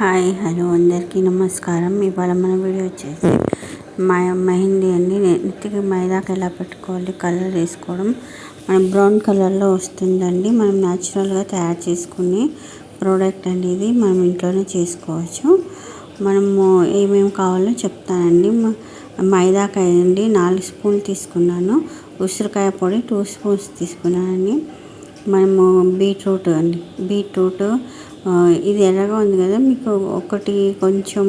Hi hello అందరికీ నమస్కారం. ఇవాళ మన వీడియో వచ్చేసి మా మెహందీ అండి. నెత్తికి మైదాకి ఎలా పెట్టుకోవాలి కలర్ వేసుకోవడం. మనం బ్రౌన్ కలర్లో వస్తుందండి. మనం న్యాచురల్గా తయారు చేసుకునే ప్రోడక్ట్ అండి ఇది. మనం ఇంట్లోనే చేసుకోవచ్చు. మనము ఏమేమి కావాలో చెప్తానండి. మైదాకాయ అండి నాలుగు స్పూన్లు తీసుకున్నాను. ఉసిరికాయ పొడి టూ స్పూన్స్ తీసుకున్నానండి. మనము బీట్రూట్ అండి. బీట్రూట్ ఇది ఎర్రగా ఉంది కదా మీకు ఒకటి కొంచెం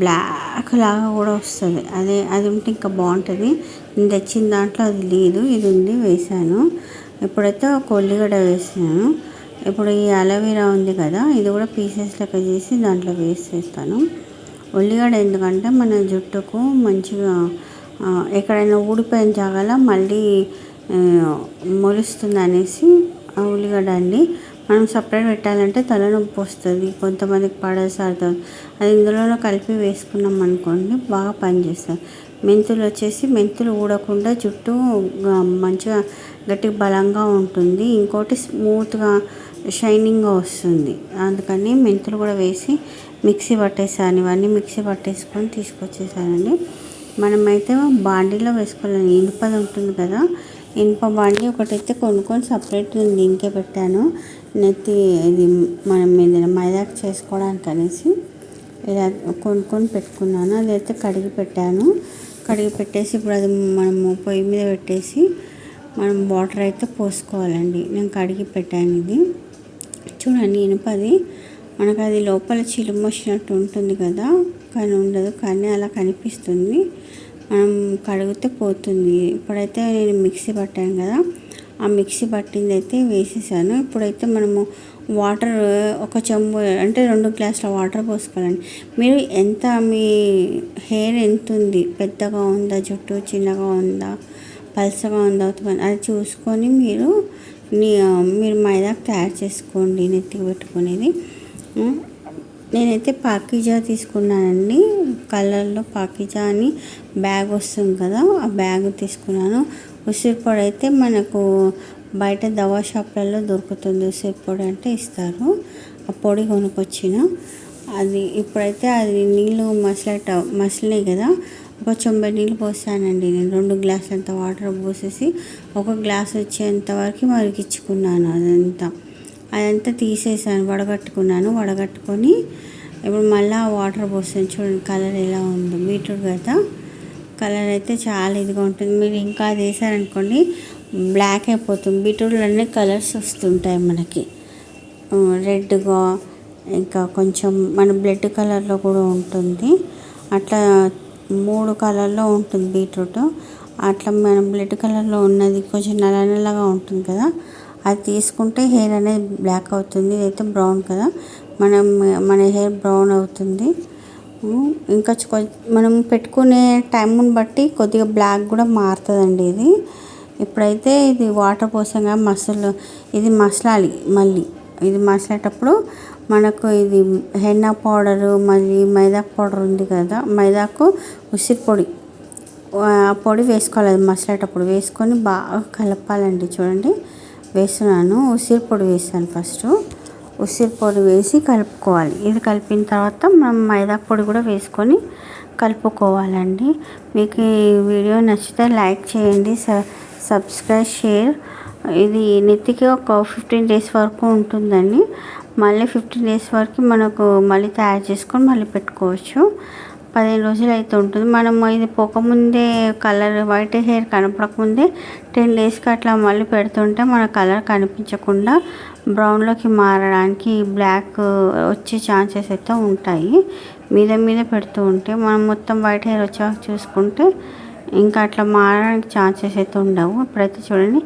బ్లాక్ లాగా కూడా వస్తుంది. అదే అది ఉంటే ఇంకా బాగుంటుంది. నేను తెచ్చిన దాంట్లో అది లేదు ఇది ఉంది వేసాను ఇప్పుడైతే ఒక ఉల్లిగడ్డ వేసాను. ఇప్పుడు ఈ అలోవెరా ఉంది కదా ఇది కూడా పీసెస్ లెక్క చేసి దాంట్లో వేసేస్తాను. ఉల్లిగడ్డ ఎందుకంటే మన జుట్టుకు మంచిగా ఎక్కడైనా ఊడిపోయిన జాగాల మళ్ళీ మొలుస్తుంది అనేసి ఉల్లిగడ్డ అండి. మనం సపరేట్ పెట్టాలంటే తలనొప్పి వస్తుంది. కొంతమందికి పడసారుతుంది అది ఇందులోనే కలిపి వేసుకున్నాం అనుకోండి బాగా పనిచేస్తుంది మెంతులు వచ్చేసి మెంతులు ఊడకుండా జుట్టు మంచిగా గట్టి బలంగా ఉంటుంది. ఇంకోటి స్మూత్గా షైనింగ్గా వస్తుంది. అందుకని మెంతులు కూడా వేసి మిక్సీ పట్టేసాను. ఇవన్నీ మిక్సీ పట్టేసుకొని తీసుకొచ్చేసానండి. మనమైతే బాండీలో వేసుకోవాలి ఇనుపది ఉంటుంది కదా. ఇనుప బాండీ ఒకటైతే కొనుక్కొని సపరేట్ దీనికే పెట్టాను. నెత్తి ఇది మనం ఏదైనా మైదాకు చేసుకోవడానికి అనేసి ఇలా కొనుక్కొని పెట్టుకున్నాను. అదైతే కడిగి పెట్టాను. కడిగి పెట్టేసి ఇప్పుడు అది మనము పొయ్యి మీద పెట్టేసి మనం వాటర్ అయితే పోసుకోవాలండి. నేను కడిగి పెట్టాను ఇది. చూడండి ఇనుపది మనకు అది లోపల చిలుము వచ్చినట్టు ఉంటుంది కదా. కానీ ఉండదు కానీ అలా కనిపిస్తుంది. మనం కడిగితే పోతుంది. ఇప్పుడైతే నేను మిక్సీ పట్టాను కదా ఆ మిక్సీ పట్టింది అయితే వేసేసాను. ఇప్పుడైతే మనము వాటర్ ఒక చెంబు అంటే రెండు గ్లాసుల వాటర్ పోసుకోవాలండి. మీరు ఎంత మీ హెయిర్ ఎంత ఉంది? పెద్దగా ఉందా? జుట్టు చిన్నగా ఉందా? పలసగా ఉందా? అది చూసుకొని మీరు మీరు మైదాకు తయారు చేసుకోండి నెత్తికి పెట్టుకునేది. నేనైతే పాకిజా తీసుకున్నానండి. కలర్లో పాకిజా అని బ్యాగ్ వస్తుంది కదా ఆ బ్యాగ్ తీసుకున్నాను. ఉసిరి పొడి అయితే మనకు బయట దవా షాప్లలో దొరుకుతుంది. ఉసిరి పొడి అంటే ఇస్తారు. ఆ పొడి కొనుక్కొచ్చిన. అది ఇప్పుడైతే అది నీళ్ళు మసలట మసలినాయి కదా. ఒక చొంబై నీళ్ళు పోసానండి నేను. రెండు గ్లాసులంత వాటర్ పోసేసి ఒక గ్లాస్ వచ్చేంత వరకు మరిగించుకున్నాను అదంతా. అదంతా తీసేసాను వడగట్టుకున్నాను. వడగట్టుకొని ఇప్పుడు మళ్ళీ వాటర్ పోసాను చూడండి కలర్ ఎలా ఉందో. బీట్రూట్ కదా. కలర్ అయితే చాలా ఇదిగా ఉంటుంది. మీరు ఇంకా అది వేసారనుకోండి బ్లాక్ అయిపోతుంది. బీట్రూట్లోనే కలర్స్ వస్తుంటాయి మనకి. రెడ్గా ఇంకా కొంచెం మన బ్లడ్ కలర్లో కూడా ఉంటుంది. అట్లా మూడు కలర్లో ఉంటుంది బీట్రూట్. అట్లా మన బ్లడ్ కలర్లో ఉన్నది కొంచెం నల్ల నల్లగా ఉంటుంది కదా. అది తీసుకుంటే హెయిర్ అనేది బ్లాక్ అవుతుంది ఇదైతే బ్రౌన్ కదా. మనం మన హెయిర్ బ్రౌన్ అవుతుంది. ఇంకా మనం పెట్టుకునే టైంని బట్టి కొద్దిగా బ్లాక్ కూడా మారుతుందండి ఇది. ఇప్పుడైతే ఇది వాటర్ పోసంగా మసలు ఇది మసలాలి మళ్ళీ. ఇది మసలేటప్పుడు మనకు ఇది హెన్నా పౌడరు మళ్ళీ మైదా పౌడర్ ఉంది కదా మైదాకు ఉసిరి పొడి. ఆ పొడి వేసుకోవాలి అది మసలేటప్పుడు. వేసుకొని బాగా కలపాలండి చూడండి. వేస్తున్నాను. ఉసిరి పొడి వేసాను ఫస్ట్ ఉసిరి పొడి వేసి కలుపుకోవాలి. ఇది కలిపిన తర్వాత మనం మైదా పొడి కూడా వేసుకొని కలుపుకోవాలండి. మీకు ఈ వీడియో నచ్చితే లైక్ చేయండి సబ్స్క్రైబ్ షేర్. ఇది నెత్తికి ఒక ఫిఫ్టీన్ డేస్ వరకు ఉంటుందండి. మళ్ళీ ఫిఫ్టీన్ డేస్ వరకు మనకు మళ్ళీ తయారు చేసుకొని మళ్ళీ పెట్టుకోవచ్చు. పదిహేను రోజులు అయితే ఉంటుంది. మనం ఇది పోకముందే కలర్ వైట్ హెయిర్ కనపడకముందే టెన్ డేస్కి అట్లా మళ్ళీ పెడుతుంటే మన కలర్ కనిపించకుండా బ్రౌన్లోకి మారడానికి బ్లాక్ వచ్చే ఛాన్సెస్ అయితే ఉంటాయి. మీద మీద పెడుతూ ఉంటే మనం మొత్తం వైట్ హెయిర్ వచ్చాక చూసుకుంటే ఇంకా అట్లా మారడానికి ఛాన్సెస్ అయితే ఉండవు. ఇప్పుడైతే చూడండి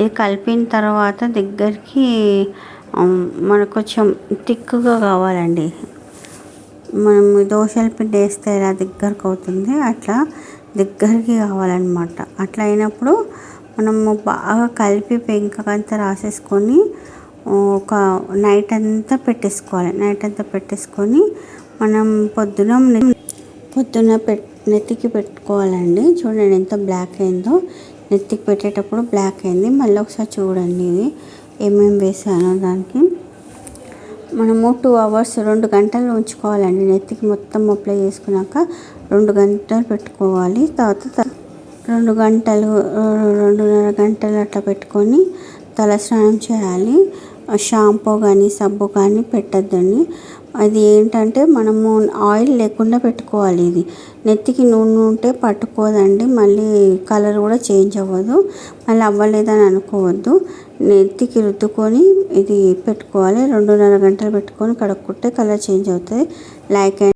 ఇది కలిపిన తర్వాత దగ్గరికి మనకు కొంచెం థిక్గా కావాలండి. మనం దోశల పిండి వేస్తే ఎలా దగ్గరకు అవుతుంది? అట్లా దగ్గరికి కావాలన్నమాట. అట్లా అయినప్పుడు మనము బాగా కలిపి పెంకంతా రాసేసుకొని ఒక నైట్ అంతా పెట్టేసుకోవాలి. నైట్ అంతా పెట్టేసుకొని మనం పొద్దున పొద్దున పెట్ నెత్తికి పెట్టుకోవాలండి. చూడండి ఎంత బ్లాక్ అయిందో. నెత్తికి పెట్టేటప్పుడు బ్లాక్ అయింది. మళ్ళీ ఒకసారి చూడండి ఇది. ఏమేమి వేసానో దానికి. మనము టూ అవర్స్ రెండు గంటలు ఉంచుకోవాలండి. నెత్తికి మొత్తం అప్లై చేసుకున్నాక రెండు గంటలు పెట్టుకోవాలి. తర్వాత త- రెండు గంటలు రెండున్నర గంటలు అట్లా పెట్టుకొని తలస్నానం చేయాలి. షాంపూ కానీ సబ్బు కానీ పెట్టద్దండి. అది ఏంటంటే మనము ఆయిల్ లేకుండా పెట్టుకోవాలి ఇది. నెత్తికి నూనె ఉంటే పట్టుకోదండి మళ్ళీ కలర్ కూడా చేంజ్ అవ్వదు మళ్ళీ అవ్వలేదని అనుకోవద్దు. నెత్తికి రుద్దుకొని ఇది పెట్టుకోవాలి రెండున్నర గంటలు పెట్టుకొని కడుక్కుంటే కలర్ చేంజ్ అవుతుంది. Like and